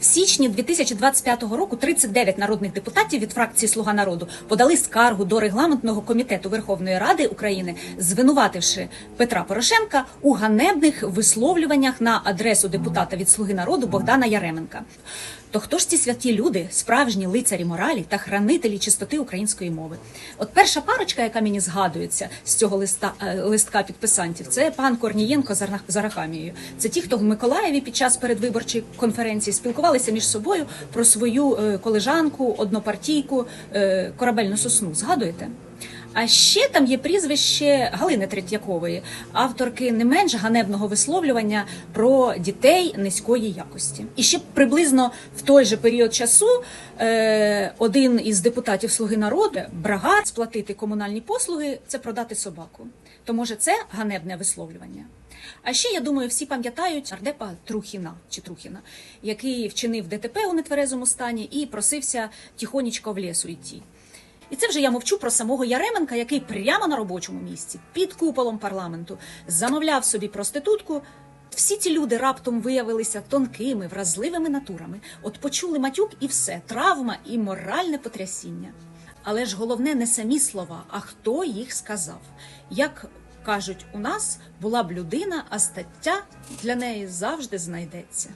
В січні 2025 року 39 народних депутатів від фракції Слуга народу подали скаргу до регламентного комітету Верховної Ради України, звинувативши Петра Порошенка у ганебних висловлюваннях на адресу депутата від Слуги народу Богдана Яременка. То хто ж ці святі люди, справжні лицарі моралі та хранителі чистоти української мови? От перша парочка, яка мені згадується з цього листа е, листка підписантів, це пан Корнієнко з Арахамією. Це ті, хто в Миколаєві під час передвиборчої конференції спілкувалися між собою про свою е, колежанку, однопартійку, е, корабельну сосну. Згадуєте? А ще там є прізвище Галини Третьякової, авторки не менш ганебного висловлювання про дітей низької якості. І ще приблизно в той же період часу е, один із депутатів Слуги народу брага сплатити комунальні послуги це продати собаку. То може це ганебне висловлювання. А ще я думаю, всі пам'ятають нардепа Трухіна чи Трухіна, який вчинив ДТП у нетверезому стані і просився тихонечко в лісу йти. І це вже я мовчу про самого Яременка, який прямо на робочому місці, під куполом парламенту, замовляв собі проститутку. Всі ці люди раптом виявилися тонкими, вразливими натурами. От почули матюк і все, травма і моральне потрясіння. Але ж головне не самі слова, а хто їх сказав. Як кажуть у нас, була б людина, а стаття для неї завжди знайдеться.